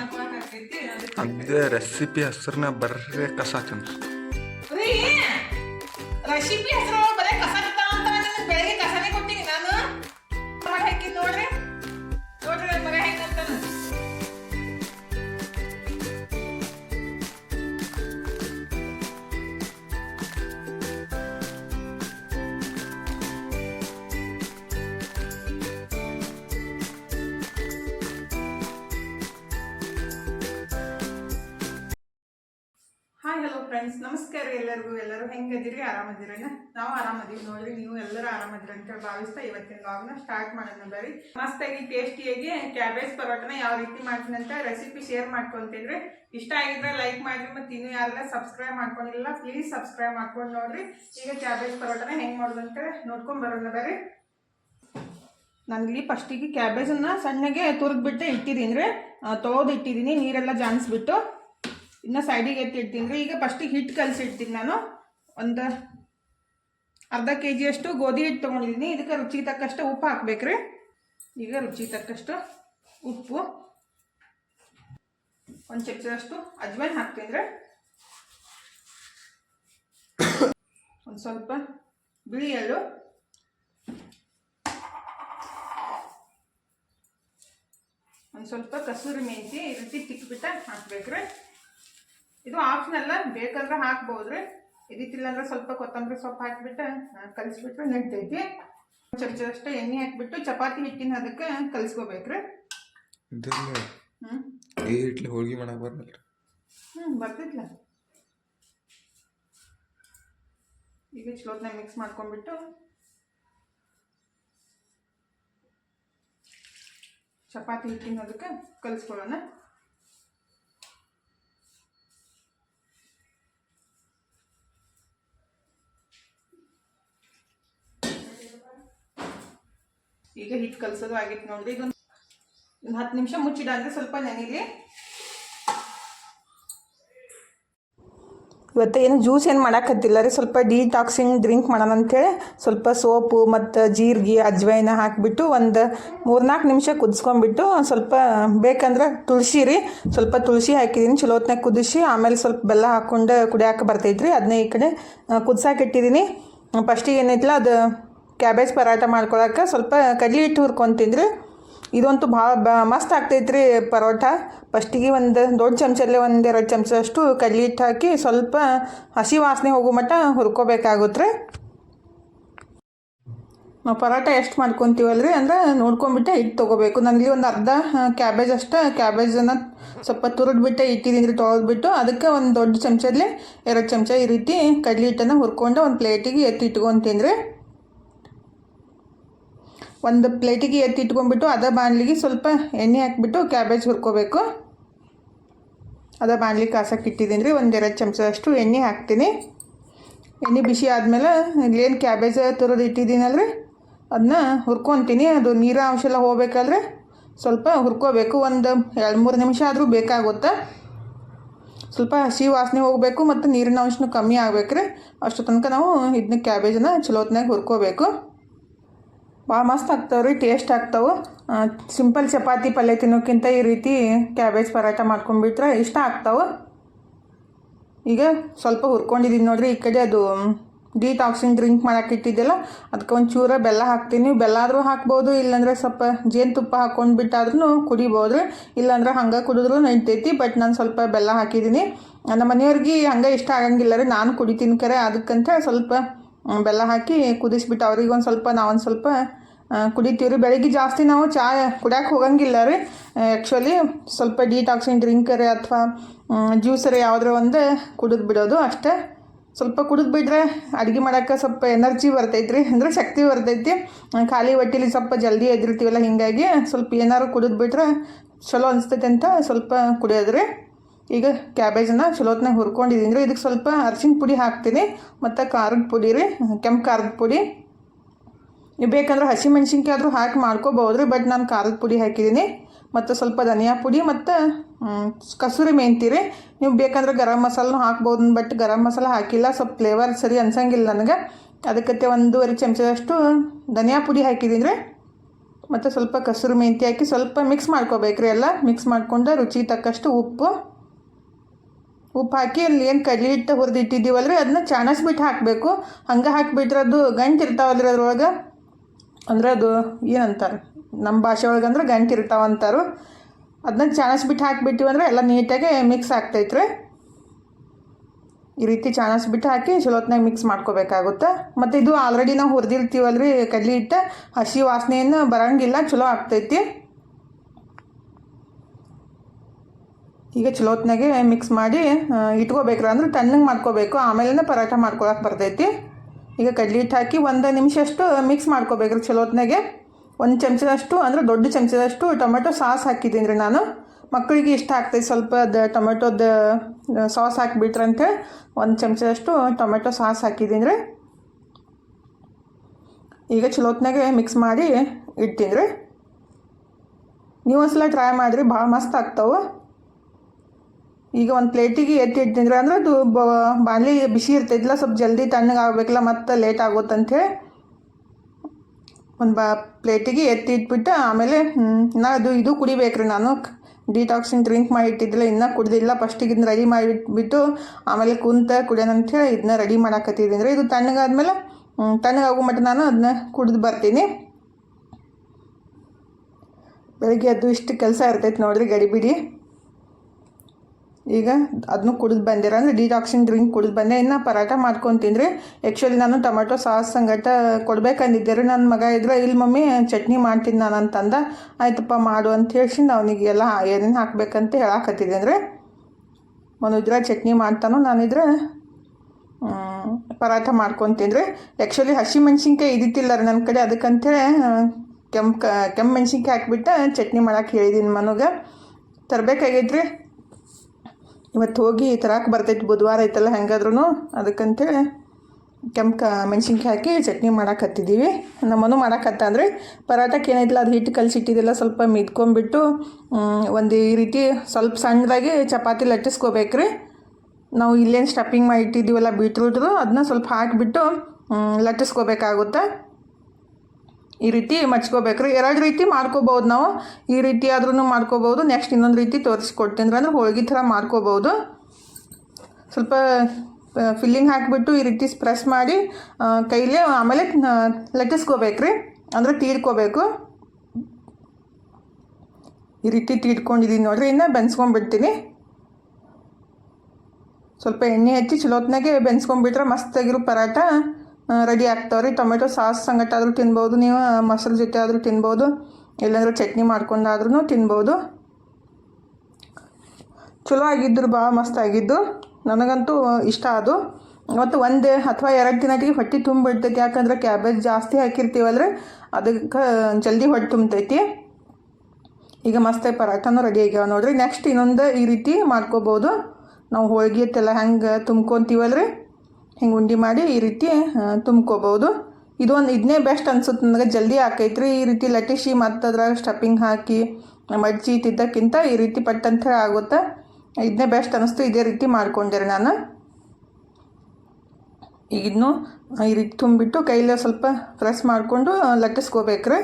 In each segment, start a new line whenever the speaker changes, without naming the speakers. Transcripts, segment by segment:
ಹಾಕ್ಬೇಕಾಗ್ತೈತಿ ಅದಕ್ಕೆ
ಅದೇ ರೆಸಿಪಿ ಹೆಸರನ್ನ ಬರ್ರೆ ಕಸ ಚಮಚ
ರೀ ರೆಸಿಪಿ ಹೆಸರು ಬರೇ ಕಸ ಫ್ರೆಂಡ್ಸ್ ನಮಸ್ಕಾರ ಎಲ್ಲರಿಗೂ. ಎಲ್ಲರೂ ಹೆಂಗದಿರಿ ಆರಾಮದಿರೇನ ನಾವು ಆರಾಮದೀವಿ ನೋಡ್ರಿ. ನೀವು ಎಲ್ಲರೂ ಆರಾಮದಿರಿ ಅಂತ ಹೇಳಿ ಭಾವಿಸ್ತಾ ಇವತ್ತಿನ ಬ್ಲಾಗ್ನ ಸ್ಟಾರ್ಟ್ ಮಾಡೋಣ ಬರ್ರಿ. ಮಸ್ತಾಗಿ ಟೇಸ್ಟಿಯಾಗಿ ಕ್ಯಾಬೇಜ್ ಪರೋಟನ ಯಾವ ರೀತಿ ಮಾಡ್ತೀನಿ ಅಂತ ರೆಸಿಪಿ ಶೇರ್ ಮಾಡ್ಕೊಂತಿದ್ರೆ ಇಷ್ಟ ಆಗಿದ್ರೆ ಲೈಕ್ ಮಾಡಿ ಮತ್ತು ಇನ್ನೂ ಯಾರೆಲ್ಲ ಸಬ್ಸ್ಕ್ರೈಬ್ ಮಾಡ್ಕೊಂಡಿಲ್ಲ ಪ್ಲೀಸ್ ಸಬ್ಸ್ಕ್ರೈಬ್ ಮಾಡ್ಕೊಂಡು ನೋಡ್ರಿ. ಈಗ ಕ್ಯಾಬೇಜ್ ಪರೋಟನ ಹೆಂಗೆ ಮಾಡೋದು ಅಂತ ನೋಡ್ಕೊಂಡು ಬರೋಣ ಬರ್ರಿ. ನಾನಿಲ್ಲಿ ಫಸ್ಟಿಗೆ ಕ್ಯಾಬೇಜನ್ನು ಸಣ್ಣಗೆ ತುರಿದ್ಬಿಟ್ಟು ಇಟ್ಟಿದ್ದೀನಿ ರೀ ತೊಳೆದು ಇಟ್ಟಿದ್ದೀನಿ ನೀರೆಲ್ಲ ಜಾನ್ಸ್ಬಿಟ್ಟು ಇನ್ನು ಸೈಡಿಗೆ ಎತ್ತಿಡ್ತೀನಿ. ರೀ ಈಗ ಫಸ್ಟಿಗೆ ಹಿಟ್ಟು ಕಲಸಿ ಇಡ್ತೀನಿ ನಾನು. ಒಂದು ಅರ್ಧ ಕೆ ಜಿಯಷ್ಟು ಗೋಧಿ ಹಿಟ್ಟು ತೊಗೊಂಡಿದ್ದೀನಿ ಇದಕ್ಕೆ ರುಚಿಗೆ ತಕ್ಕಷ್ಟು ಉಪ್ಪು ಹಾಕ್ಬೇಕ್ರಿ. ಈಗ ರುಚಿಗೆ ತಕ್ಕಷ್ಟು ಉಪ್ಪು. ಒಂದು ಚಮಚದಷ್ಟು ಅಜ್ವೈನ್ ಹಾಕ್ತೀನಿ ರೀ ಒಂದು ಸ್ವಲ್ಪ ಬಿಳಿ ಎಳ್ಳು. ಒಂದು ಸ್ವಲ್ಪ ಕಸೂರಿ ಮೆಂತಿ ಈ ರೀತಿ ತಿಕ್ಬಿಟ್ಟು ಹಾಕ್ಬೇಕ್ರಿ. ಇದು ಆಪ್ಷನಲ್ಲ ಬೇಕಂದ್ರೆ ಹಾಕ್ಬೋದ್ರಿ. ಇದಿತ್ತಿಲ್ಲ ಅಂದ್ರೆ ಸ್ವಲ್ಪ ಕೊತ್ತಂಬರಿ ಸೊಪ್ಪು ಹಾಕಿಬಿಟ್ಟು ಕಲಿಸ್ಬಿಟ್ರೆ ನೆಡ್ತೈತಿ ಚಮಚದಷ್ಟು ಎಣ್ಣೆ ಹಾಕಿಬಿಟ್ಟು ಚಪಾತಿ ಹಿಟ್ಟಿನ ಅದಕ್ಕೆ ಕಲಿಸ್ಕೋಬೇಕ್ರಿ.
ಈ ಹಿಟ್ಲಿ ಹೋಳ್ಗೆ ಮಾಡಕ್ಕೆ ಬರಲ್ಲ.
ಹ್ಞೂ ಬರ್ತಿದ್ಲ ಈಗ ಚಲೋತ್ನಾಗ ಮಿಕ್ಸ್ ಮಾಡ್ಕೊಂಡ್ಬಿಟ್ಟು ಚಪಾತಿ ಹಿಟ್ಟಿನ ಅದಕ್ಕೆ ಕಲಿಸ್ಕೊಳ್ಳೋಣ. ಈಗ ಹಿಟ್ಟು ಕಲಸೋದು ಆಗಿತ್ತು ನೋಡ್ರಿ. ಈಗ ಒಂದು ಹತ್ತು ನಿಮಿಷ ಮುಚ್ಚಿಡಾದ್ರೆ ಸ್ವಲ್ಪ ನೆನೀಲಿ. ಇವತ್ತು ಏನು ಜ್ಯೂಸ್ ಏನು ಮಾಡೋಕ್ಕತ್ತಿಲ್ಲ ರೀ? ಸ್ವಲ್ಪ ಡಿಟಾಕ್ಸಿಂಗ್ ಡ್ರಿಂಕ್ ಮಾಡೋಣ ಅಂಥೇಳಿ ಸ್ವಲ್ಪ ಸೋಪು ಮತ್ತು ಜೀರಿಗೆ ಅಜ್ವೈನ ಹಾಕಿಬಿಟ್ಟು ಒಂದು ಮೂರ್ನಾಲ್ಕು ನಿಮಿಷ ಕುದಿಸ್ಕೊಂಡ್ಬಿಟ್ಟು ಸ್ವಲ್ಪ ಬೇಕಂದ್ರೆ ತುಳಸಿ ರೀ. ಸ್ವಲ್ಪ ತುಳಸಿ ಹಾಕಿದ್ದೀನಿ ಚಲೋ ಹೊತ್ನಾಗ ಕುದಿಸಿ ಆಮೇಲೆ ಸ್ವಲ್ಪ ಬೆಲ್ಲ ಹಾಕ್ಕೊಂಡು ಕುಡಿಯಾಕೆ ಬರ್ತೈತ್ರಿ. ಅದನ್ನೇ ಈ ಕಡೆ ಕುದಿಸಾಕಿಟ್ಟಿದ್ದೀನಿ ಫಸ್ಟಿಗೆ ಏನೈತಿಲ್ಲ ಅದು ಕ್ಯಾಬೇಜ್ ಪರಾಟ ಮಾಡ್ಕೊಳಕ್ಕೆ ಸ್ವಲ್ಪ ಕಡ್ಲಿ ಹಿಟ್ಟು ಹುರ್ಕೊಂಡು ತಿಂದ್ರೆ ಇದಂತೂ ಭಾಳ ಬ, ಮಸ್ತ್ ಆಗ್ತೈತೆ ರೀ ಪರೋಟ ಫಸ್ಟಿಗೆ ಒಂದು ದೊಡ್ಡ ಚಮಚಲ್ಲೇ ಒಂದು ಎರಡು ಚಮಚ ಅಷ್ಟು ಕಡ್ಲಿ ಹಿಟ್ಟು ಹಾಕಿ ಸ್ವಲ್ಪ ಹಸಿ ವಾಸನೆ ಹೋಗೋ ಮಟ್ಟ ಹುರ್ಕೋಬೇಕಾಗುತ್ತೆ. ರೀ ನಾವು ಪರೋಟ ಎಷ್ಟು ಮಾಡ್ಕೊತೀವಲ್ಲ ರೀ ಅಂದ್ರೆ ನೋಡ್ಕೊಂಬಿಟ್ಟೆ ಹಿಟ್ಟು ತೊಗೋಬೇಕು. ನನಗೆ ಒಂದು ಅರ್ಧ ಕ್ಯಾಬೇಜ್ ಅಷ್ಟು ಕ್ಯಾಬೇಜನ್ನು ಸ್ವಲ್ಪ ತುರಿದ್ಬಿಟ್ಟೆ ಇಟ್ಟಿದ್ದೀನಿ ರೀ ತೊಳೆದ್ಬಿಟ್ಟು ಅದಕ್ಕೆ ಒಂದು ದೊಡ್ಡ ಚಮಚಲ್ಲಿ ಎರಡು ಚಮಚ ಈ ರೀತಿ ಕಡ್ಲಿ ಹಿಟ್ಟನ್ನು ಹುರ್ಕೊಂಡು ಒಂದು ಪ್ಲೇಟಿಗೆ ಎತ್ತಿ ಇಟ್ಕೊತೀನಿ ರೀ ಒಂದು ಪ್ಲೇಟಿಗೆ ಎತ್ತಿ ಇಟ್ಕೊಂಡ್ಬಿಟ್ಟು ಅದ ಬಾಣಲಿಗೆ ಸ್ವಲ್ಪ ಎಣ್ಣೆ ಹಾಕ್ಬಿಟ್ಟು ಕ್ಯಾಬೇಜ್ ಹುರ್ಕೋಬೇಕು. ಅದ ಬಾಣಲಿ ಕಾಸಕ್ಕೆ ಇಟ್ಟಿದ್ದೀನಿ ರೀ ಒಂದೆರಡು ಚಮಚದಷ್ಟು ಎಣ್ಣೆ ಹಾಕ್ತೀನಿ. ಎಣ್ಣೆ ಬಿಸಿ ಆದಮೇಲೆ ಇಲ್ಲೇನು ಕ್ಯಾಬೇಜ್ ತುರಿದು ಇಟ್ಟಿದ್ದೀನಲ್ಲ ರೀ ಅದನ್ನ ಹುರ್ಕೊತೀನಿ. ಅದು ನೀರ ಅಂಶ ಎಲ್ಲ ಹೋಗ್ಬೇಕಾದ್ರೆ ಸ್ವಲ್ಪ ಹುರ್ಕೋಬೇಕು. ಒಂದು ಎರಡು ಮೂರು ನಿಮಿಷ ಆದರೂ ಬೇಕಾಗುತ್ತೆ. ಸ್ವಲ್ಪ ಹಸಿ ವಾಸನೆ ಹೋಗಬೇಕು ಮತ್ತು ನೀರಿನ ಅಂಶನೂ ಕಮ್ಮಿ ಆಗ್ಬೇಕು ರೀ ಅಷ್ಟು ತನಕ ನಾವು ಇದನ್ನ ಕ್ಯಾಬೇಜನ್ನ ಚಲೋತ್ನಾಗ ಹುರ್ಕೋಬೇಕು. ಭಾಳ ಮಸ್ತ್ ಆಗ್ತಾವೆ ರೀ ಟೇಸ್ಟ್ ಆಗ್ತಾವೆ. ಸಿಂಪಲ್ ಚಪಾತಿ ಪಲ್ಯ ತಿನ್ನೋಕ್ಕಿಂತ ಈ ರೀತಿ ಕ್ಯಾಬೇಜ್ ಪರಾಟ ಮಾಡ್ಕೊಂಡ್ಬಿಟ್ರೆ ಇಷ್ಟ ಆಗ್ತಾವೆ. ಈಗ ಸ್ವಲ್ಪ ಹುರ್ಕೊಂಡಿದ್ದೀನಿ ನೋಡ್ರಿ, ಈ ಕಡೆ ಅದು ಡಿಟಾಕ್ಸಿಂಗ್ ಡ್ರಿಂಕ್ ಮಾಡಕ್ಕೆ ಇಟ್ಟಿದ್ದಿಲ್ಲ, ಅದಕ್ಕೆ ಒಂದು ಚೂರ ಬೆಲ್ಲ ಹಾಕ್ತೀನಿ. ಬೆಲ್ಲ ಆದರೂ ಹಾಕ್ಬೋದು, ಇಲ್ಲಾಂದ್ರೆ ಸ್ವಲ್ಪ ಜೇನುತುಪ್ಪ ಹಾಕ್ಕೊಂಡು ಬಿಟ್ಟಾದ್ರೂ ಕುಡಿಬೋದು ರೀ. ಇಲ್ಲಾಂದ್ರೆ ಹಂಗೆ ಕುಡಿದ್ರೂ ನಡಿತೈತಿ ಬಟ್ ನಾನು ಸ್ವಲ್ಪ ಬೆಲ್ಲ ಹಾಕಿದ್ದೀನಿ ನಮ್ಮ ಮನೆಯವ್ರಿಗೆ ಹಂಗೆ ಇಷ್ಟ ಆಗಂಗಿಲ್ಲ ರೀ, ನಾನು ಕುಡಿತೀನಿ ಕರೆ, ಅದಕ್ಕಂತ ಸ್ವಲ್ಪ ಬೆಲ್ಲ ಹಾಕಿ ಕುದಿಸ್ಬಿಟ್ಟು ಅವ್ರಿಗೆ ಒಂದು ಸ್ವಲ್ಪ, ನಾವೊಂದು ಸ್ವಲ್ಪ ಕುಡಿತೀವಿ ರೀ ಬೆಳಗ್ಗೆ ಜಾಸ್ತಿ ನಾವು ಚಾ ಕುಡಿಯೋಕೆ ಹೋಗಂಗಿಲ್ಲ ರೀ. ಆ್ಯಕ್ಚುಲಿ ಸ್ವಲ್ಪ ಡಿಟಾಕ್ಸಿಂಗ್ ಡ್ರಿಂಕರೇ ಅಥವಾ ಜ್ಯೂಸರೇ ಯಾವುದ್ರ ಒಂದು ಕುಡಿದು ಬಿಡೋದು ಅಷ್ಟೇ. ಸ್ವಲ್ಪ ಕುಡಿದು ಬಿಟ್ರೆ ಅಡುಗೆ ಮಾಡೋಕ್ಕೆ ಸ್ವಲ್ಪ ಎನರ್ಜಿ ಬರ್ತೈತೆ ರೀ ಅಂದರೆ ಶಕ್ತಿ ಬರ್ತೈತಿ. ಖಾಲಿ ಹೊಟ್ಟೆಲಿ ಸ್ವಲ್ಪ ಜಲ್ದಿ ಎದಿರ್ತೀವಲ್ಲ ಹೀಗಾಗಿ ಸ್ವಲ್ಪ ಏನಾದ್ರು ಕುಡಿದು ಬಿಟ್ರೆ ಚಲೋ ಅನಿಸ್ತೈತೆ ಅಂತ ಸ್ವಲ್ಪ ಕುಡಿಯೋದು ರೀ ಈಗ ಕ್ಯಾಬೇಜನ್ನು ಚಲೋತ್ನಾಗ ಹುರ್ಕೊಂಡಿದ್ದೀನಿ ರೀ. ಇದಕ್ಕೆ ಸ್ವಲ್ಪ ಅರ್ಶಿನ ಪುಡಿ ಹಾಕ್ತೀನಿ. ಮತ್ತು ಖಾರದ ಪುಡಿ ರೀ. ಕೆಂಪು ಖಾರದ ಪುಡಿ. ನೀವು ಬೇಕಂದ್ರೆ ಹಸಿಮೆಣ್ಸಿನ್ಕಾಯಿ ಆದರೂ ಹಾಕಿ ಮಾಡ್ಕೋಬೋದು ರೀ ಬಟ್ ನಾನು ಖಾರದ ಪುಡಿ ಹಾಕಿದ್ದೀನಿ. ಮತ್ತು ಸ್ವಲ್ಪ ಧನಿಯಾ ಪುಡಿ ಮತ್ತು ಕಸೂರಿ ಮೆಂತಿ ರೀ. ನೀವು ಬೇಕಂದ್ರೆ ಗರಂ ಮಸಾಲೂ ಹಾಕ್ಬೋದು ಬಟ್ ಗರಂ ಮಸಾಲ ಹಾಕಿಲ್ಲ, ಸ್ವಲ್ಪ ಫ್ಲೇವರ್ ಸರಿ ಅನ್ಸಂಗಿಲ್ಲ ನನಗೆ. ಅದಕ್ಕೆ ಒಂದೂವರೆ ಚಮಚದಷ್ಟು ಧನಿಯಾ ಪುಡಿ ಹಾಕಿದ್ದೀನಿ ರೀ. ಮತ್ತು ಸ್ವಲ್ಪ ಕಸೂರಿ ಮೆಂತಿ ಹಾಕಿ ಸ್ವಲ್ಪ ಮಿಕ್ಸ್ ಮಾಡ್ಕೋಬೇಕ್ರಿ ಎಲ್ಲ. ಮಿಕ್ಸ್ ಮಾಡ್ಕೊಂಡು ರುಚಿಗೆ ತಕ್ಕಷ್ಟು ಉಪ್ಪು. ಉಪ್ಪು ಹಾಕಿ ಅಲ್ಲಿ ಏನು ಕಡಲಿ ಹಿಟ್ಟು ಹುರಿದಿಟ್ಟಿದ್ದೀವಲ್ಲ ರೀ ಅದನ್ನ ಚಾಣಸ್ಬಿಟ್ಟು ಹಾಕಬೇಕು. ಹಂಗೆ ಹಾಕಿಬಿಟ್ರೆ ಅದು ಗಂಟು ಇರ್ತಾವಲ್ರಿ ಅದ್ರೊಳಗೆ. ಅಂದ್ರೆ ಅದು ಏನಂತಾರೆ? ನಮ್ಮ ಭಾಷೆ ಒಳಗೆ ಅಂದ್ರೆ ಗಂಟು ಇರ್ತಾವ ಅಂತಾರು. ಅದನ್ನ ಹಾಕಿಬಿಟ್ಟಿವಿ ಅಂದರೆ ಎಲ್ಲ ನೀಟಾಗಿ ಮಿಕ್ಸ್ ಆಗ್ತೈತ್ರಿ. ಈ ರೀತಿ ಚಾಣಸ್ ಬಿಟ್ಟು ಹಾಕಿ ಚಲೋತ್ನಾಗ ಮಿಕ್ಸ್ ಮಾಡ್ಕೋಬೇಕಾಗುತ್ತೆ. ಮತ್ತು ಇದು ಆಲ್ರೆಡಿ ನಾವು ಹುರಿದಿರ್ತೀವಲ್ರಿ ಕಡ್ಲಿ ಹಿಟ್ಟು. ಹಸಿ ವಾಸನೆಯನ್ನು ಬರೋಂಗಿಲ್ಲ, ಚಲೋ ಆಗ್ತೈತಿ. ಈಗ ಚಲೋತ್ನಾಗೆ ಮಿಕ್ಸ್ ಮಾಡಿ ಇಟ್ಕೋಬೇಕ್ರಿ ಅಂದ್ರೆ ತಣ್ಣಗೆ ಮಾಡ್ಕೋಬೇಕು. ಆಮೇಲೆ ಪರೋಟ ಮಾಡ್ಕೊಳಕ್ಕೆ ಬರ್ತೈತಿ. ಈಗ ಕಡ್ಲಿ ಹಿಟ್ಟು ಹಾಕಿ ಒಂದು ನಿಮಿಷ ಅಷ್ಟು ಮಿಕ್ಸ್ ಮಾಡ್ಕೋಬೇಕ್ರಿ ಚಲೋತ್ನಾಗೆ ಒಂದು ಚಮಚದಷ್ಟು, ಅಂದ್ರೆ ದೊಡ್ಡ ಚಮಚದಷ್ಟು ಟೊಮೆಟೊ ಸಾಸ್ ಹಾಕಿದ್ದೀನಿ ರೀ ನಾನು. ಮಕ್ಕಳಿಗೆ ಇಷ್ಟ ಆಗ್ತೈತೆ ಸ್ವಲ್ಪ ಅದು ಟೊಮೆಟೊದ ಸಾಸ್ ಹಾಕಿಬಿಟ್ರಂತೆ ಒಂದು ಚಮಚದಷ್ಟು ಟೊಮೆಟೊ ಸಾಸ್ ಹಾಕಿದ್ದೀನಿ ರೀ. ಈಗ ಚಲೋತ್ನಾಗೆ ಮಿಕ್ಸ್ ಮಾಡಿ ಇಡ್ತೀನಿ ರೀ. ನೀವು ಒಂದ್ಸಲ ಟ್ರೈ ಮಾಡಿರಿ, ಭಾಳ ಮಸ್ತ್ ಆಗ್ತಾವೆ. ಈಗ ಒಂದು ಪ್ಲೇಟಿಗೆ ಎತ್ತಿ ಇಟ್ಟಿದ್ರೆ ಅಂದ್ರೆ ಅದು ಬ, ಬಾಣಲಿ ಬಿಸಿ ಇರ್ತೈತಿಲ್ಲ, ಸ್ವಲ್ಪ ಜಲ್ದಿ ತಣ್ಣಗೆ ಮತ್ತು ಮತ್ತೆ ಲೇಟ್ ಆಗುತ್ತಂಥೇಳಿ ಒಂದು ಬಾ, ಪ್ಲೇಟಿಗೆ ಎತ್ತಿ ಇಟ್ಬಿಟ್ಟು ಆಮೇಲೆ ನಾ ಅದು, ಇದು ಕುಡಿಬೇಕ್ರಿ ನಾನು. ಡಿಟಾಕ್ಸಿನ್ ಡ್ರಿಂಕ್ ಮಾಡಿ ಇಟ್ಟಿದ್ದಿಲ್ಲ, ಇನ್ನೂ ಕುಡ್ದಿಲ್ಲ. ಫಸ್ಟಿಗೆ ಇದನ್ನ ರೆಡಿ ಮಾಡಿಬಿಟ್ಟು ಆಮೇಲೆ ಕುಂತ ಕುಡಿಯೋಣ ಹೇಳಿ ಇದನ್ನ ರೆಡಿ ಮಾಡಾಕತ್ತಿದ್ದೀನಿ ಇದು ತಣ್ಣಗಾದ್ಮೇಲೆ ತಣ್ಣಗಾಗೋ ಮಟ್ಟ ನಾನು ಅದನ್ನ ಕುಡಿದು ಬರ್ತೀನಿ. ಬೆಳಗ್ಗೆ ಅದು ಇಷ್ಟು ಕೆಲಸ ಇರ್ತೈತೆ ನೋಡಿರಿ ಗಡಿಬಿಡಿ. ಈಗ ಅದನ್ನು ಕುಡಿದು ಬಂದಿರ. ಅಂದರೆ ಡಿಟಾಕ್ಸಿನ್ ಡ್ರಿಂಕ್ ಕುಡಿದು ಬಂದೆ. ಇನ್ನು ಪರಾಟ ಮಾಡ್ಕೊಂಡು ತಿಂದರೆ ಆ್ಯಕ್ಚುಲಿ ನಾನು ಟೊಮೆಟೊ ಸಾಸ್ ಸಂಗಟ ಕೊಡ್ಬೇಕಂದಿದ್ದೆ. ರೀ ನನ್ನ ಮಗ ಇದ್ರೆ ಇಲ್ಲಿ ಮಮ್ಮಿ, ಚಟ್ನಿ ಮಾಡ್ತೀನಿ ನಾನು ಅಂತಂದ. ಆಯ್ತಪ್ಪ ಮಾಡು ಅಂತ ಹೇಳಿ ಅವನಿಗೆ ಎಲ್ಲ ಏನೇನು ಹಾಕ್ಬೇಕಂತ ಅಂದರೆ ಮನು ಇದ್ರೆ ಚಟ್ನಿ ಮಾಡ್ತಾನೋ ನಾನಿದ್ರೆ ಪರಾಠ ಪರಾಟ ಮಾಡ್ಕೊತೀನಿ ರೀ ಆ್ಯಕ್ಚುಲಿ ಹಸಿ ಮೆಣಸಿನ್ಕಾಯಿ ರೀ ನನ್ನ ಕಡೆ ಅದಕ್ಕಂತೇಳಿ ಕೆಂಪು ಕೆಂಪು ಮೆಣ್ಸಿನ್ಕಾಯಿ ಹಾಕ್ಬಿಟ್ಟು ಚಟ್ನಿ ಮಾಡೋಕೆ ಹೇಳಿದ್ದೀನಿ ಮನುಗೆ. ತರಬೇಕಾಗೈತೆ ರೀ ಇವತ್ತು ಹೋಗಿ ತರಕ್ಕೆ ಬರ್ತೈತಿ, ಬುಧವಾರ ಐತಲ್ಲ ಹೆಂಗಾದ್ರೂ ಅದಕ್ಕಂತೇಳಿ ಕೆಂಪು ಮೆಣ್ಸಿನ್ಕಾಯಿ ಹಾಕಿ ಚಟ್ನಿ ಮಾಡಾಕತ್ತಿದ್ದೀವಿ ನಮ್ಮನು ಮಾಡಾಕತ್ತ ಅಂದರೆ ಪರಾಟಕ್ಕೆ ಏನೈತಿಲ್ಲ ಅದು ಹಿಟ್ಟು ಕಲಸಿಟ್ಟಿದ್ದಿಲ್ಲ ಸ್ವಲ್ಪ ಮಿದ್ಕೊಂಬಿಟ್ಟು ಒಂದು ಈ ರೀತಿ ಸ್ವಲ್ಪ ಸಣ್ಣದಾಗಿ ಚಪಾತಿ ಲಟ್ಟಿಸ್ಕೋಬೇಕು ರೀ ನಾವು ಇಲ್ಲೇನು ಸ್ಟಫಿಂಗ್ ಮಾಡಿ ಇಟ್ಟಿದ್ದೀವಲ್ಲ ಬೀಟ್ರೂಟ್ದು ಅದನ್ನ ಸ್ವಲ್ಪ ಹಾಕಿಬಿಟ್ಟು ಲಟ್ಟಿಸ್ಕೋಬೇಕಾಗುತ್ತೆ. ಈ ರೀತಿ ಮಚ್ಕೋಬೇಕ್ರಿ ಎರಡು ರೀತಿ ಮಾಡ್ಕೋಬೋದು ನಾವು. ಈ ರೀತಿ ಆದ್ರೂ ಮಾಡ್ಕೋಬೋದು ನೆಕ್ಸ್ಟ್ ಇನ್ನೊಂದು ರೀತಿ ತೋರಿಸ್ಕೊಡ್ತೀನಿ. ಅಂದ್ರೆ ಹೋಳ್ಗೆ ಥರ ಮಾಡ್ಕೋಬೋದು ಸ್ವಲ್ಪ ಫಿಲ್ಲಿಂಗ್ ಹಾಕಿಬಿಟ್ಟು ಈ ರೀತಿ ಸ್ಪ್ರೆಸ್ ಮಾಡಿ ಕೈಲೇ, ಆಮೇಲೆ ಲಟ್ಟಿಸ್ಕೋಬೇಕ್ರಿ. ಅಂದರೆ ತೀಡ್ಕೋಬೇಕು. ಈ ರೀತಿ ತೀಡ್ಕೊಂಡಿದ್ದೀನಿ ನೋಡ್ರಿ. ಇನ್ನು ಬೆನ್ಸ್ಕೊಂಡ್ಬಿಡ್ತೀನಿ. ಸ್ವಲ್ಪ ಎಣ್ಣೆ ಹಚ್ಚಿ ಚಲೋತ್ನಾಗೆ ಬೆನ್ಸ್ಕೊಂಡ್ಬಿಟ್ರೆ ಮಸ್ತಾಗಿರೋ ಪರಾಟ ರೆಡಿ ಆಗ್ತಾವೆ ರೀ ಟೊಮೆಟೊ ಸಾಸ್ ಸಂಗಟ ಆದರೂ ತಿನ್ಬೋದು ನೀವು ಮೊಸರು ಜೊತೆ ಆದರೂ ತಿನ್ಬೋದು. ಇಲ್ಲಾಂದ್ರೆ ಚಟ್ನಿ ಮಾಡ್ಕೊಂಡಾದ್ರೂ ತಿನ್ಬೋದು. ಚಲೋ ಆಗಿದ್ದರು ಭಾಳ ಮಸ್ತ್ ಆಗಿದ್ದು. ನನಗಂತೂ ಇಷ್ಟ ಅದು. ಮತ್ತು ಒಂದು ಅಥವಾ ಎರಡು ದಿನಟಿಗೆ ಹೊಟ್ಟೆ ತುಂಬಿಡ್ತೈತಿ. ಯಾಕಂದ್ರೆ ಕ್ಯಾಬೇಜ್ ಜಾಸ್ತಿ ಹಾಕಿರ್ತೀವಲ್ರಿ? ಅದಕ್ಕೆ ಜಲ್ದಿ ಹೊಟ್ಟೆ ತುಂಬ್ತೈತಿ. ಈಗ ಮಸ್ತಾಗಿ ಪರಾಟನೂ ರೆಡಿ ಆಗ್ಯಾವ ನೋಡ್ರಿ. ನೆಕ್ಸ್ಟ್ ಇನ್ನೊಂದು ಈ ರೀತಿ ಮಾಡ್ಕೋಬೋದು. ನಾವು ಹೋಳಿಗೆ ಇತ್ತೆಲ್ಲ ಹೆಂಗೆ ತುಂಬ್ಕೊತೀವಲ್ರಿ? ಹಿಂಗೆ ಉಂಡೆ ಮಾಡಿ ಈ ರೀತಿ ತುಂಬ್ಕೋಬೋದು. ಒಂದು ಇದನ್ನೇ ಬೆಸ್ಟ್ ಅನ್ಸುತ್ತೆ ನನಗೆ. ಜಲ್ದಿ ಆಕೈತ್ರಿ ಈ ರೀತಿ ಲಟ್ಟಿಸಿ ಮತ್ತು ಅದ್ರಾಗ ಸ್ಟಫಿಂಗ್ ಹಾಕಿ, ಮಜ್ಜಿ ತಿದ್ದಕ್ಕಿಂತ ಈ ರೀತಿ ಪಟ್ಟಂತ ಆಗುತ್ತೆ. ಇದನ್ನೇ ಬೆಸ್ಟ್ ಅನ್ನಿಸ್ತು ಇದೇ ರೀತಿ ಮಾಡ್ಕೊಂಡೆ ನಾನು. ಈಗ ಇದನ್ನು ಈ ರೀತಿ ತುಂಬಿಟ್ಟು ಕೈಲೇ ಸ್ವಲ್ಪ ಪ್ರೆಸ್ ಮಾಡಿಕೊಂಡು ಲಟ್ಟಿಸ್ಕೋಬೇಕ್ರಿ.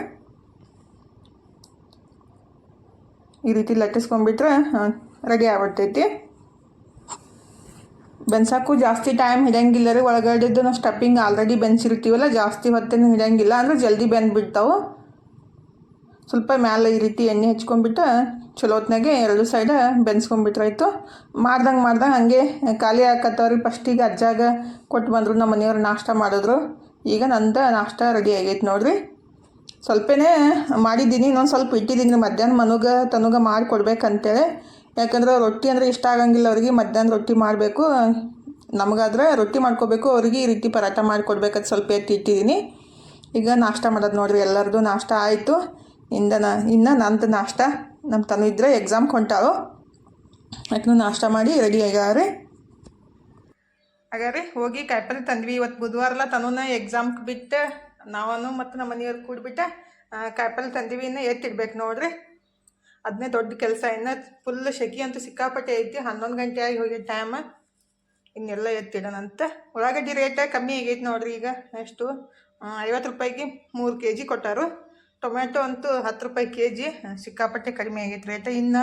ಈ ರೀತಿ ಲಟ್ಟಿಸ್ಕೊಂಡ್ಬಿಟ್ರೆ ರೆಡಿ ಆಗ್ಬಿಡ್ತೈತಿ. ಬೆನ್ಸಕ್ಕೂ ಜಾಸ್ತಿ ಟೈಮ್ ಹಿಡಂಗಿಲ್ಲ ರೀ. ಒಳಗಡೆದು ನಾವು ಸ್ಟಪ್ಪಿಂಗ್ ಆಲ್ರೆಡಿ ಬೆನ್ಸಿರ್ತೀವಲ್ಲ, ಜಾಸ್ತಿ ಹೊತ್ತೇನು ಹಿಡಂಗಿಲ್ಲ ಅಂದರೆ ಜಲ್ದಿ ಬೆಂದ್ಬಿಡ್ತಾವೆ. ಸ್ವಲ್ಪ ಮ್ಯಾಲೆ ಈ ರೀತಿ ಎಣ್ಣೆ ಹಚ್ಕೊಂಡ್ಬಿಟ್ಟು ಚಲೋತ್ನಾಗೆ ಎರಡು ಸೈಡ ಬೆನ್ಸ್ಕೊಂಡ್ಬಿಟ್ರಾಯ್ತು. ಮಾಡ್ದಂಗೆ ಮಾಡ್ದಂಗೆ ಹಾಗೆ ಖಾಲಿ ಹಾಕತ್ತವ್ರಿ ಫಸ್ಟಿಗೆ ಅಜ್ಜಾಗ ಕೊಟ್ಟು ಬಂದರು, ನಮ್ಮ ಮನೆಯವ್ರು ನಾಷ್ಟ ಮಾಡಿದ್ರು. ಈಗ ನಂದು ನಾಷ್ಟ ರೆಡಿ ಆಗೈತೆ ನೋಡಿರಿ. ಸ್ವಲ್ಪನೇ ಮಾಡಿದ್ದೀನಿ, ಇನ್ನೊಂದು ಸ್ವಲ್ಪ ಇಟ್ಟಿದ್ದೀನಿ ಮಧ್ಯಾಹ್ನ ಮನುಗ ತನುಗ ಮಾಡಿ ಕೊಡ್ಬೇಕಂತೇಳಿ. ಯಾಕಂದ್ರೆ ರೊಟ್ಟಿ ಅಂದರೆ ಇಷ್ಟ ಆಗಂಗಿಲ್ಲ ಅವ್ರಿಗೆ, ಮಧ್ಯಾಹ್ನ ರೊಟ್ಟಿ ಮಾಡಬೇಕು. ನಮಗಾದ್ರೆ ರೊಟ್ಟಿ ಮಾಡ್ಕೋಬೇಕು, ಅವ್ರಿಗೆ ಈ ರೀತಿ ಪರಾಟ ಮಾಡಿಕೊಡ್ಬೇಕಂತ ಸ್ವಲ್ಪ ಎತ್ತಿ ಇಟ್ಟಿದ್ದೀನಿ. ಈಗ ನಾಷ್ಟ ಮಾಡೋದು ನೋಡಿರಿ, ಎಲ್ಲರದು ನಾಷ್ಟ ಆಯಿತು. ಇಂದ ನಾ, ಇನ್ನು ನಂದು ನಾಷ್ಟ. ನಮ್ಮ ತನು ಇದ್ದರೆ ಎಕ್ಸಾಮ್ ಹೊಂಟಾಳು. ಯಾಕೆ ನಾಷ್ಟ ಮಾಡಿ ರೆಡಿ ಆಗ್ಯಾವ್ರಿ. ಹಾಗಾದ್ರೆ ಹೋಗಿ ಕಾಯಿಪಲ್ಲೆ ತಂದ್ವಿ. ಇವತ್ತು ಬುಧವಾರಲ್ಲ ತನೂನ ಎಕ್ಸಾಮ್ಗೆ ಬಿಟ್ಟು, ನಾವನು ಮತ್ತು ನಮ್ಮ ಮನೆಯವ್ರು ಕೂಡ್ಬಿಟ್ಟು ಕಾಯಿಪಲ್ಲೆ ತಂದ್ವಿ. ಇನ್ನು ಎತ್ತಿಡ್ಬೇಕು ನೋಡ್ರಿ. ಅದನ್ನೇ ದೊಡ್ಡ ಕೆಲಸ. ಇನ್ನು ಫುಲ್ ಶೆಕೆ ಅಂತೂ ಸಿಕ್ಕಾಪಟ್ಟೆ ಐತಿ. ಹನ್ನೊಂದು ಗಂಟೆ ಆಗಿ ಹೋಗಿದ್ದ ಟೈಮ್ ಇನ್ನೆಲ್ಲ ಎತ್ತಿಡೋಣಂತ. ಉಳ್ಳಾಗಡ್ಡಿ ರೇಟ ಕಮ್ಮಿ ಆಗೈತೆ ನೋಡ್ರಿ ಈಗ. ಎಷ್ಟು ಐವತ್ತು ರೂಪಾಯಿಗೆ ಮೂರು ಕೆ ಜಿ ಕೊಟ್ಟಾರು. ಟೊಮೆಟೊ ಅಂತೂ ಹತ್ತು ರೂಪಾಯಿ ಕೆ ಜಿ ಸಿಕ್ಕಾಪಟ್ಟೆ ಕಡಿಮೆ ಆಗೈತೆ ರೇಟ್ ಇನ್ನು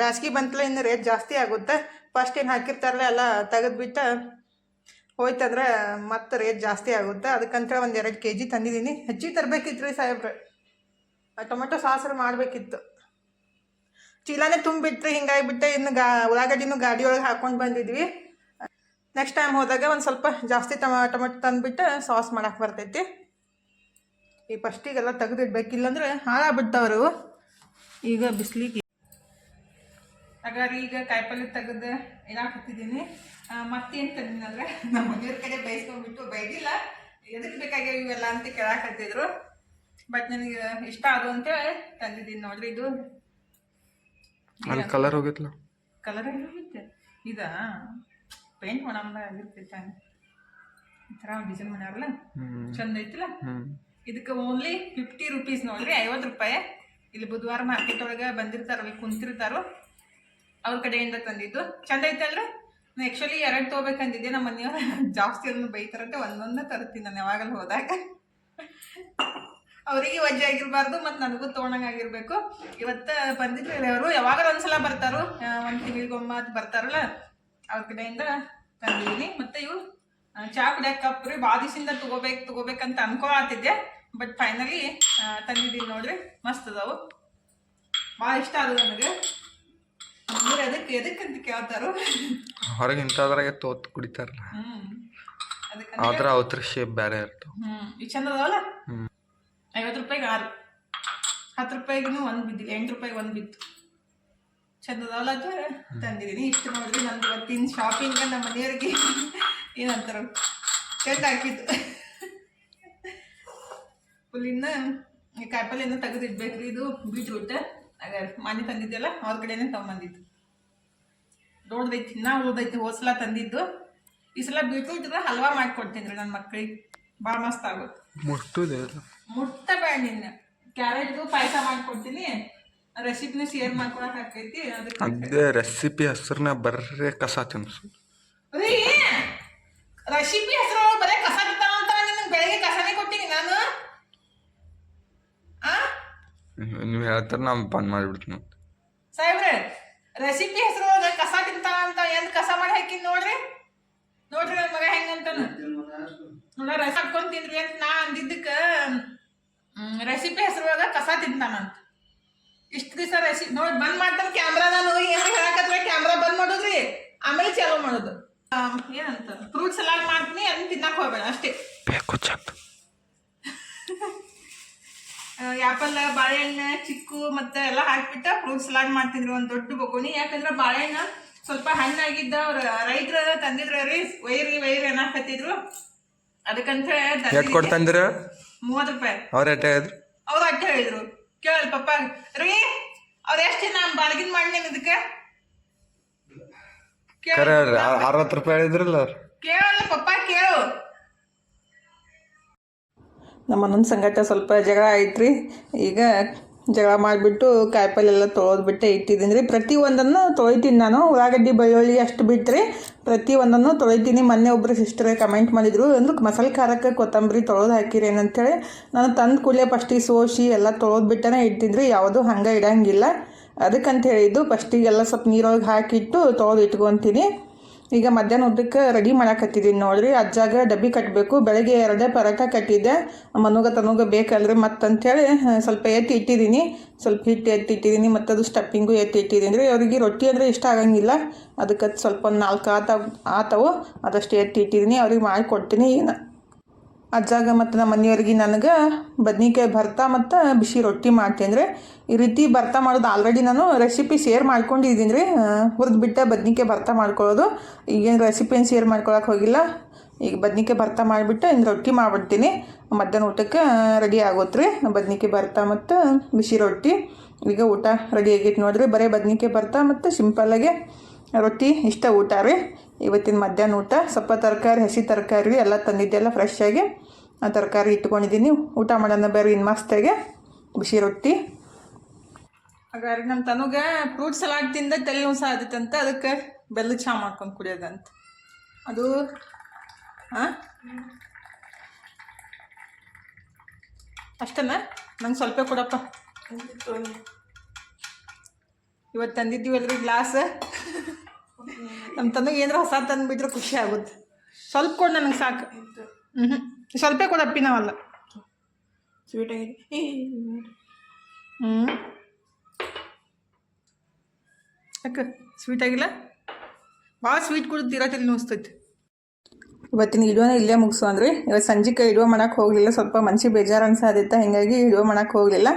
ಬ್ಯಾಸ್ಗೆ ಬಂತಲ್ಲ ಇನ್ನು ರೇಟ್ ಜಾಸ್ತಿ ಆಗುತ್ತೆ. ಫಸ್ಟ್ ಏನು ಹಾಕಿರ್ತಾರಲ್ಲ, ಎಲ್ಲ ತೆಗೆದ್ಬಿಟ್ಟು ಹೋಯ್ತಂದ್ರೆ ಮತ್ತೆ ರೇಟ್ ಜಾಸ್ತಿ ಆಗುತ್ತೆ. ಅದಕ್ಕಂತ ಒಂದು ಎರಡು ಕೆ ಜಿ ತಂದಿದ್ದೀನಿ. ಹೆಚ್ಚಿಗೆ ತರಬೇಕಿತ್ತು ರೀ ಸಾಹೇಬ್ರೆ. ಟೊಮೆಟೊ ಸಾಸರು ಮಾಡಬೇಕಿತ್ತು. ಚೀಲಾನೇ ತುಂಬಿಟ್ರಿ ಹಿಂಗಾಗಿಬಿಟ್ಟೆ, ಇನ್ನು ಗಾ, ಉಳ್ಳಾಗಡ್ಡಿನೂ ಗಾಡಿ ಒಳಗೆ ಹಾಕೊಂಡು ಬಂದಿದ್ವಿ. ನೆಕ್ಸ್ಟ್ ಟೈಮ್ ಹೋದಾಗ ಒಂದು ಸ್ವಲ್ಪ ಜಾಸ್ತಿ ಟಮ ಟೊಮೆಟೊ ತಂದುಬಿಟ್ಟು ಸಾಸ್ ಮಾಡಕ್ಕೆ ಬರ್ತೈತಿ. ಈ ಫಸ್ಟಿಗೆಲ್ಲ ತೆಗೆದಿಡ್ಬೇಕು ಇಲ್ಲಾಂದ್ರೆ ಹಾಳಾಗ್ಬಿಡ್ತಾವ್ರು ಈಗ ಬಿಸಿಲಿಗೆ ಹಾಗಾದ್ರೆ ಈಗ ಕಾಯಿಪಲ್ಲೆ ತೆಗೆದು ಇಡಾಕತ್ತಿದ್ದೀನಿ ಮತ್ತೇನು ತಂದಿನಂದ್ರೆ, ನಮ್ಮ ಮನೆಯವ್ರ ಕಡೆ ಬೇಯಿಸ್ಕೊಂಡ್ಬಿಟ್ಟು ಬೈದಿಲ್ಲ ಎದಕ್ಕೆ ಬೇಕಾಗ್ಯಾವ ಇವೆಲ್ಲ ಅಂತ ಕೇಳಾಕತ್ತಿದ್ರು ಬಟ್ ನನಗೆ ಇಷ್ಟ ಅದು ಅಂತೇಳಿ ತಂದಿದ್ದೀನಿ ನೋಡ್ರಿ ಇದು.
ಅಲ್ಲಿ ಕಲರ್ ಹೋಗಿತ್ತಲ್ಲ?
ಕಲರ್ ಹೋಗಿತ್ತೆ. ಇದ? ಪೇಂಟ್ ಮಾಡಂದ ಆಗಿರ್ತೈತೆ ಈ ಥರ ಡಿಸೈನ್ ಮಾಡ್ಯಾರಲ್ಲ? ಚಂದ ಐತಿಲ್ಲ? ಇದಕ್ಕೆ ಓನ್ಲಿ ಫಿಫ್ಟಿ ರುಪೀಸ್ ನೋಡ್ರಿ ಐವತ್ತು ರೂಪಾಯಿ. ಇಲ್ಲಿ ಬುಧವಾರ ಮಾರ್ಕೆಟ್ ಒಳಗೆ ಬಂದಿರ್ತಾರಲ್ಲ ಕುಂತಿರ್ತಾರೋ ಅವ್ರ ಕಡೆಯಿಂದ ತಂದಿದ್ದು. ಚಂದ ಐತಲ್ರಿ ನಾನು ಆ್ಯಕ್ಚುಲಿ ಎರಡು ತೊಗೋಬೇಕಂದಿದ್ದೆ ನಮ್ಮ ಮನೆಯವ್ರು ಜಾಸ್ತಿ ಅದನ್ನು ಬೈತಾರಂತೆ ಒಂದೊಂದೇ ತರ್ತೀನಿ ನಾನು ಯಾವಾಗಲೂ ಹೋದಾಗ. ಅವರಿಗೆ ವಜ್ಜೆ ಆಗಿರಬಾರ್ದು ಮತ್ತು ನನಗೂ ತೊಗೊಂಡಂಗಾಗಿರ್ಬೇಕು ಇವತ್ತು ಬಂದಿದ್ರು ಅವರು ಯಾವಾಗ ಒಂದ್ಸಲ ಬರ್ತಾರೋ. ಒಂದು ತಿಂಗಳಿಗೊಮ್ಮೆ ಅದು ಬರ್ತಾರಲ್ಲ ಅವ್ರ ಕಡೆಯಿಂದ ತಂದಿದ್ದೀನಿ ಮತ್ತು ಇವು ಚಾ ಕುಡಿಯಕ್ಕೆ ಕಪ್ ರೀ ಭಾಳ ದಿವಸದಿಂದ ತಗೋಬೇಕು ತಗೋಬೇಕಂತ ಆತಿದ್ದೆ ಬಟ್ ಫೈನಲಿ ತಂದಿದ್ದೀನಿ ನೋಡ್ರಿ ಮಸ್ತ್ ಅದಾವು. ಭಾಳ ಇಷ್ಟ ಅದು ನನಗೆ ಅಂದ್ರೆ ಅದಕ್ಕೆ ಎದಕ್ಕೆ ಅಂತ ಕೇಳ್ತಾರೋ.
ಹೊರಗೆ ಇಂಥದ್ರಾಗೆ ತೋತ್ ಕುಡಿತಾರಲ್ಲ.
ಹ್ಮ್. ಅದಕ್ಕೆ
ಆದ್ರೆ ಅವತ್ರ ಶೇಪ್ ಬೇರೆ ಇರ್ತಾವ.
ಹ್ಮ್. ಈ ಚಂದ ಅದಾವಲ್ಲ? ಐವತ್ತು ರೂಪಾಯಿಗೆ ಆರು. ಹತ್ತು ರೂಪಾಯಿಗೂ ಒಂದು ಬಿದ್ದು, ಎಂಟು ರೂಪಾಯಿಗೆ ಒಂದು ಬಿತ್ತು. ಚಂದದಲ್ಲ ತಂದಿದ್ದೀನಿ. ಇಷ್ಟು ನೋಡಿದ್ರೆ ನಂದು ಇವತ್ತಿನ ಶಾಪಿಂಗ್ ನಮ್ಮ ಮನೆಯವ್ರಿಗೆ ಏನಂತಾರ ಕೆಟ್ಟ ಹಾಕಿದ್ದು ಫುಲ್ಲಿಂದ ಕಾಯಿಪಲ್ಲೆಯಿಂದ ತೆಗೆದಿಡ್ಬೇಕ್ರಿ. ಇದು ಬೀಟ್ರೂಟ್ ಆಗ ಮನೆ ತಂದಿದ್ದೆಲ್ಲ ಅವ್ರ ಕಡೆನೇ ತಗೊಂಬಂದಿದ್ದು. ದೊಡ್ಡದೈತಿ ಇನ್ನೂ ಉಳ್ದೈತಿ ಹೋಸಲ ತಂದಿದ್ದು. ಈ ಸಲ ಬೀಟ್ರೂಟ್ ಹಲ್ವಾ ಮಾಡಿಕೊಡ್ತೀನಿ ರೀ ನನ್ನ ಮಕ್ಕಳಿಗೆ ಭಾಳ ಮಸ್ತ್ ಆಗುತ್ತೆ
ಮುಟ್ಟುದೇ
ಮುಟ್ಟ ಬೇಡ ನಿನ್ನ. ಕ್ಯಾರೆಟ್ದು ಪಾಯಸ ಮಾಡ್ಕೊಡ್ತೀನಿ. ರೆಸಿಪಿನ ಶೇರ್ ಮಾಡ್ಕೊಳಕ್ ಆಕೈತಿ ಅದಕ್ಕೆ
ಅದೇ ರೆಸಿಪಿ ಹೆಸರನ್ನ ಬರ್ರೆ ಕಸ ತಿನ್ಸು.
ರೀ ರೆಸಿಪಿ ಹೆಸರು ಬರೇ ಕಸ ಬಿತ್ತಾನ ಅಂತ ನಿನಗೆ ಬೆಳಗ್ಗೆ ಕಸನೇ ಕೊಟ್ಟಿನಿ ನಾನು? ಆ?
ನೀವು ಹೇಳ್ತಾರೆ ನಾವು ಬಂದ್ ಮಾಡಿಬಿಡ್ತೀನಿ
ಸಾಹೇಬ್ರೆ ರೆಸಿಪಿ ಹೆಸರು ಕಸ ತಿಂತಾನ ಅಂತ ಎಂದ್ ಕಸ ಮಾಡಿ ಹಾಕಿನ್ ನೋಡ್ರಿ? ನೋಡ್ರಿ ನನ್ನ ಮಗ ಹೆಂಗಂತಾನ. ನೋಡ ರಸ ಹಾಕೊಂಡ್ ತಿಂದ್ರಿ ಅಂತ ನಾ ಅಂದಿದ್ದಕ್ಕ ರೆಸಿಪಿ ಹೆಸರೊಳಗ ಕಸ ತಿಂತಾನಂತ ಇಷ್ಟು ದಿವಸ ರೆಸಿಪಿ ನೋಡಿ ಬಂದ್ ಮಾಡ್ತಾನೆ ಕ್ಯಾಮ್ರಾ ನಾನು ಏನು ಹೇಳಕತ್ರ ಕ್ಯಾಮ್ರಾ ಬಂದ್ ಮಾಡೋದ್ರಿ ಆಮೇಲೆ ಚಾಲೂ ಮಾಡೋದು. ಏನಂತ ಫ್ರೂಟ್ ಸಲಾಡ್ ಮಾಡ್ತೀನಿ ಅದನ್ನ ತಿನ್ನಕ್ ಹೋಗ್ಬೇಡ ಅಷ್ಟೇ.
ಯಾಪಲ್ಲ
ಆ್ಯಪಲ್ ಬಾಳೆಹಣ್ಣು ಚಿಕ್ಕು ಮತ್ತೆ ಎಲ್ಲ ಹಾಕ್ಬಿಟ್ಟು ಫ್ರೂಟ್ ಸಲಾಡ್ ಮಾಡ್ತಿದ್ರು ಒಂದು ದೊಡ್ಡ ಬಕೋನಿ ಯಾಕಂದ್ರೆ ಬಾಳೆಹಣ್ಣು ಸ್ವಲ್ಪ ಹಣ್ಣಾಗಿದ್ದ ಅವ್ರ ರೈತರ ತಂದಿದ್ರ ರೀ ವೈರಿ ವೈರಿ ಅನ್ನಕತ್ತಿದ್ರು ಅದಕ್ಕಂತ
ಎಟ್ ಕೊಡ್ತಂದಿರ
ಮೂವತ್ತು ರೂಪಾಯಿ.
ಅವ್ರ ಅಟ್ಟ ಹೇಳಿದ್ರು?
ಅವ್ರು ಅಟ್ಟ ಹೇಳಿದ್ರು. ಕೇಳ ಪಪ್ಪ ರೀ ಅವ್ರ ಎಷ್ಟು ನಾನು ಬಾರ್ಗಿನ್ ಮಾಡಿ ಇದಕ್ಕೆ
ಕರೆ ಅರವತ್ತು ರೂಪಾಯಿ ಹೇಳಿದ್ರಲ್ಲ ಅವ್ರು.
ಕೇಳಲ್ಲ ಪಪ್ಪ ಕೇಳು. ನಮ್ಮ ಅಣ್ಣನ ಸಂಗಟ ಸ್ವಲ್ಪ ಜಗಳ ಐತ್ರಿ ಈಗ ಜಗಳ ಮಾಡಿಬಿಟ್ಟು ಕಾಯಿಪಲ್ಲೆಲ್ಲ ತೊಳೆದ್ಬಿಟ್ಟೆ ಇಟ್ಟಿದ್ದೀನಿ. ರೀ ಪ್ರತಿ ಒಂದನ್ನು ತೊಳಿತೀನಿ ನಾನು. ಉಳ್ಳಾಗಡ್ಡಿ, ಬೆಳ್ಳುಳ್ಳಿ ಅಷ್ಟು ಬಿಟ್ಟರೆ ಪ್ರತಿ ಒಂದನ್ನು ತೊಳಿತೀನಿ. ಮೊನ್ನೆ ಒಬ್ಬರು ಸಿಸ್ಟರ್ ಕಮೆಂಟ್ ಮಾಡಿದರು. ಅಂದ್ರೆ, ಮಸಾಲೆ ಖಾರಕ್ಕೆ ಕೊತ್ತಂಬರಿ ತೊಳೆದು ಹಾಕಿರಿ ಏನಂತೇಳಿ. ನಾನು ತಂದು ಕೂಡಲೇ ಫಸ್ಟಿಗೆ ಸೋಸಿ ಎಲ್ಲ ತೊಳೆದ್ಬಿಟ್ಟನೇ ಇಟ್ಟಿದ್ರಿ ಯಾವುದೂ ಹಂಗೆ ಇಡೋಂಗಿಲ್ಲ. ಅದಕ್ಕಂತ ಹೇಳಿದ್ದು ಫಸ್ಟಿಗೆಲ್ಲ ಸ್ವಲ್ಪ ನೀರೊಳಗೆ ಹಾಕಿಟ್ಟು ತೊಳೆದು ಇಟ್ಕೊತೀನಿ. ಈಗ ಮಧ್ಯಾಹ್ನ ಉದ್ದಕ್ಕೆ ರೆಡಿ ಮಾಡಾಕತ್ತಿದ್ದೀನಿ ನೋಡ್ರಿ. ಅಜ್ಜಾಗ ಡಬ್ಬಿ ಕಟ್ಟಬೇಕು ಬೆಳಗ್ಗೆ ಎರಡೇ ಪರೋಟ ಕಟ್ಟಿದ್ದೆ. ಮನುಗ ತನುಗ ಬೇಕಲ್ರಿ ಮತ್ತಂಥೇಳಿ ಸ್ವಲ್ಪ ಎತ್ತಿ ಇಟ್ಟಿದ್ದೀನಿ ಸ್ವಲ್ಪ ಹಿಟ್ಟು ಎತ್ತಿ ಇಟ್ಟಿದ್ದೀನಿ ಮತ್ತು ಅದು ಸ್ಟಪ್ಪಿಂಗು ಎತ್ತಿ ಇಟ್ಟಿದ್ದೀನಿ ರೀ ಅವರಿಗೆ ರೊಟ್ಟಿ ಅಂದರೆ ಇಷ್ಟ ಆಗಂಗಿಲ್ಲ. ಅದಕ್ಕೆ ಸ್ವಲ್ಪ ನಾಲ್ಕು ಆತ, ಆತವು ಅದಷ್ಟು ಎತ್ತಿ ಇಟ್ಟಿದ್ದೀನಿ ಅವ್ರಿಗೆ ಮಾಡಿಕೊಡ್ತೀನಿ ಅಜ್ಜಾಗ ಮತ್ತು ನಮ್ಮ ಮನೆಯವ್ರಿಗೆ ನನಗೆ ಬದ್ನಿಕಾಯಿ ಭರ್ತಾ ಮತ್ತು ಬಿಸಿ ರೊಟ್ಟಿ ಮಾಡ್ತೀನಿ ರೀ ಈ ರೀತಿ ಭರ್ತಾ ಮಾಡೋದು ಆಲ್ರೆಡಿ ನಾನು ರೆಸಿಪಿ ಶೇರ್ ಮಾಡ್ಕೊಂಡಿದ್ದೀನಿ ರೀ ಹುರಿದ್ಬಿಟ್ಟು ಬದ್ನಿಕಾಯಿ ಭರ್ತಾ ಮಾಡ್ಕೊಳ್ಳೋದು. ಈಗೇನು ರೆಸಿಪಿಯನ್ನು ಶೇರ್ ಮಾಡ್ಕೊಳಕ್ಕೆ ಹೋಗಿಲ್ಲ. ಈಗ ಬದ್ನಿಕಾಯಿ ಭರ್ತಾ ಮಾಡಿಬಿಟ್ಟು ಇನ್ನು ರೊಟ್ಟಿ ಮಾಡಿಬಿಡ್ತೀನಿ. ಮಧ್ಯಾಹ್ನ ಊಟಕ್ಕೆ ರೆಡಿ ಆಗುತ್ತೆ ರೀ ಬದ್ನಿಕಾಯಿ ಭರ್ತಾ ಮತ್ತು ಬಿಸಿ ರೊಟ್ಟಿ. ಈಗ ಊಟ ರೆಡಿ ಆಗೈತೆ ನೋಡಿರಿ. ಬರೀ ಬದ್ನಿಕಾಯಿ ಭರ್ತಾ ಮತ್ತು ಸಿಂಪಲ್ಲಾಗೆ ರೊಟ್ಟಿ ಇಷ್ಟ ಊಟ ರೀ. ಇವತ್ತಿನ ಮಧ್ಯಾಹ್ನ ಊಟ. ಸ್ವಲ್ಪ ತರಕಾರಿ ಹಸಿ ತರಕಾರಿ ಎಲ್ಲ ತಂದಿದ್ದೆಲ್ಲ ಫ್ರೆಶ್ಶಾಗಿ ಆಗಿ ಆ ತರಕಾರಿ ಇಟ್ಕೊಂಡಿದ್ದೀನಿ. ಊಟ ಮಾಡೋಣ ಬೇರೆ ಇನ್ನು ಮಸ್ತಾಗೆ ಬಿಸಿ ರೊಟ್ಟಿ. ಹಾಗಾದ್ರೆ ನಮ್ಮ ತನಗೆ ಫ್ರೂಟ್ ಸಲಾಡ್ ತಿಂದ ತಲೆ ನೋವು ಸಾದಿತ್ತಂತ ಅದಕ್ಕೆ ಬೆಲ್ಲ ಚಹಾ ಮಾಡ್ಕೊಂಡು ಕುಡಿಯೋದಂತ ಅದು ಹಾಂ ಅಷ್ಟನ್ನ ನಂಗೆ ಸ್ವಲ್ಪ ಕೊಡಪ್ಪ. ಇವತ್ತು ತಂದಿದ್ದೀವಲ್ರಿ ಗ್ಲಾಸ್ ನಮ್ಮ ತಂದೆಗೆ ಏನಾರ ಹೊಸ ತಂದುಬಿಟ್ರೆ ಖುಷಿ ಆಗುತ್ತೆ. ಸ್ವಲ್ಪ ಕೊಡು ನನಗೆ ಸಾಕು. ಹ್ಞೂ ಸ್ವಲ್ಪ ಕೊಡಪ್ಪಿ ನಾವಲ್ಲ.
ಸ್ವೀಟ್ ಆಗಿದೆ
ಹ್ಞೂ ಯಾಕೆ? ಸ್ವೀಟ್ ಆಗಿಲ್ಲ? ಭಾಳ ಸ್ವೀಟ್ ಕುಡಿದಿರತ್ತಿಲ್ಲ ಅನಿಸ್ತೈತಿ ಇವತ್ತಿನ ವಿಡಿಯೋನ ಇಲ್ಲೇ ಮುಗಿಸು ಅಂದ್ರಿ ಇವತ್ತು ಸಂಜೆಗೆ ವಿಡಿಯೋ ಮಾಡಕ್ಕೆ ಹೋಗಲಿಲ್ಲ, ಸ್ವಲ್ಪ ಮನ್ಸಿಗೆ ಬೇಜಾರು ಅನ್ಸಾದಿತ್ತ, ಹೀಗಾಗಿ ವಿಡಿಯೋ ಮಾಡಕ್ಕೆ ಹೋಗಲಿಲ್ಲ.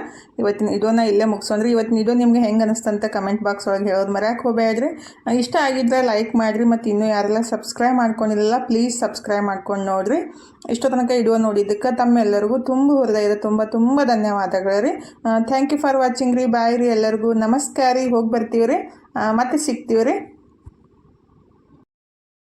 ಇವತ್ತಿನ ವಿಡಿಯೋನ ಇಲ್ಲೇ ಮುಗಿಸು ಅಂದ್ರೆ ಇವತ್ತಿನ ವಿಡಿಯೋ ನಿಮ್ಗೆ ಹೆಂಗೆ ಅನಿಸ್ತಂತ ಕಮೆಂಟ್ ಬಾಕ್ಸ್ ಒಳಗೆ ಹೇಳೋದು ಮರ್ಯಾಕೆ ಹೋಗಬೇಡ್ರಿ. ಇಷ್ಟ ಆಗಿದ್ರೆ ಲೈಕ್ ಮಾಡಿರಿ ಮತ್ತು ಇನ್ನೂ ಯಾರೆಲ್ಲ ಸಬ್ಸ್ಕ್ರೈಬ್ ಮಾಡ್ಕೊಂಡಿಲ್ಲ ಪ್ಲೀಸ್ ಸಬ್ಸ್ಕ್ರೈಬ್ ಮಾಡ್ಕೊಂಡು ನೋಡಿರಿ. ಇಷ್ಟೋ ತನಕ ವಿಡಿಯೋ ನೋಡಿದ್ದಕ್ಕೆ ತಮ್ಮೆಲ್ಲರಿಗೂ ತುಂಬ ಹೃದಯದ ತುಂಬ ತುಂಬ ಧನ್ಯವಾದಗಳು ರೀ. ಥ್ಯಾಂಕ್ ಯು ಫಾರ್ ವಾಚಿಂಗ್ ರೀ. ಬಾಯ್ ರೀ ಎಲ್ಲರಿಗೂ. ನಮಸ್ಕಾರ ರೀ. ಹೋಗಿ ಬರ್ತೀವಿ ರೀ ಮತ್ತೆ ಸಿಗ್ತೀವಿ ರೀ